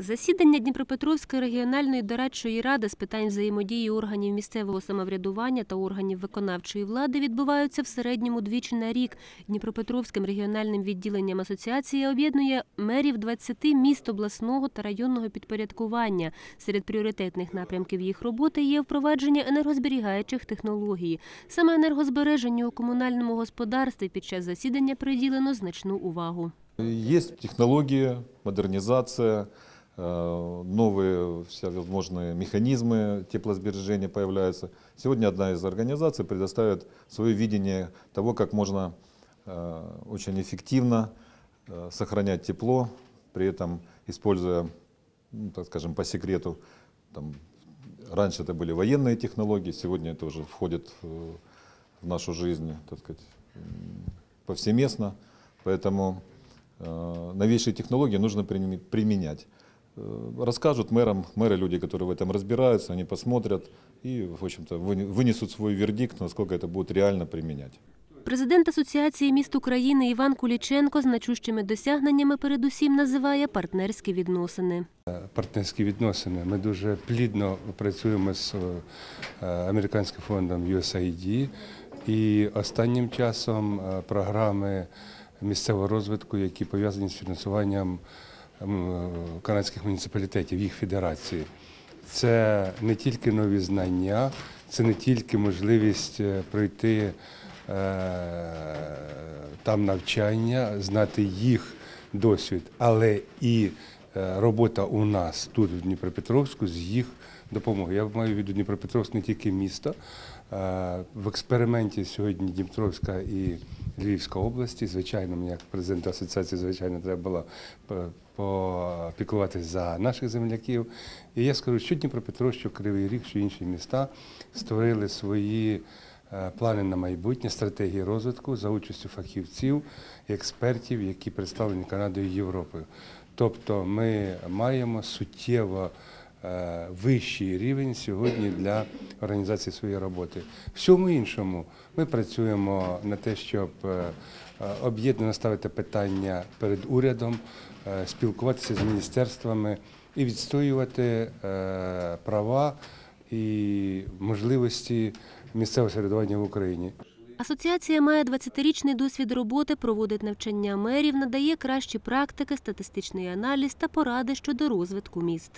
Засідання Дніпропетровської регіональної дорадчої ради з питань взаємодії органів місцевого самоврядування та органів виконавчої влади відбуваються в середньому двічі на рік. Дніпропетровським регіональним відділенням асоціації об'єднує мерів 20 міст обласного та районного підпорядкування. Серед пріоритетних напрямків їх роботи є впровадження енергозберігаючих технологій. Саме енергозбереженню у комунальному господарстві під час засідання приділено значну увагу. Есть технологии, модернизация, э, новые всевозможные механизмы теплосбережения появляются. Сегодня одна из организаций предоставит свое видение того, как можно э, очень эффективно э, сохранять тепло, при этом используя, ну, так скажем, по секрету, там, раньше это были военные технологии, сегодня это уже входит в нашу жизнь, так сказать, повсеместно. Поэтому новейшие технологии нужно приними- применять. Э, Расскажут мэрам, мэры люди, которые в этом разбираются, они посмотрят и, в общем-то, выне- вынесут свой вердикт, насколько это будет реально применять. Президент Асоціації міст України Іван Куліченко значущими досягненнями передусім називає партнерські відносини. партнерські відносини. Ми дуже плідно працюємо з е, американським фондом USAID і останнім часом е, програми місцевого розвитку, які пов'язані з фінансуванням е, канадських муніципалітетів, їх федерації. Це не тільки нові знання, це не тільки можливість е, пройти е, там навчання, знати їх досвід, але і робота у нас тут, в Дніпропетровську, з їх допомогою. Я маю в виду Дніпропетровськ не тільки місто. Е, В експерименті сьогодні Дніпропетровська і Львівська області. Звичайно, мені як президент асоціації, звичайно, треба було по- попіклуватись за наших земляків. І я скажу, що Дніпропетровськ, що Кривий Ріг, що інші міста створили свої е, плани на майбутнє, стратегії розвитку за участю фахівців експертів, які представлені Канадою і Європою. Тобто ми маємо суттєво е, вищий рівень сьогодні для організації своєї роботи. Всьому іншому ми працюємо на те, щоб е, об'єднано ставити питання перед урядом, е, спілкуватися з міністерствами і відстоювати права і можливості місцевого середування в Україні. Асоціація має 20-річний досвід роботи, проводить навчання мерів, надає кращі практики, статистичний аналіз та поради щодо розвитку міст.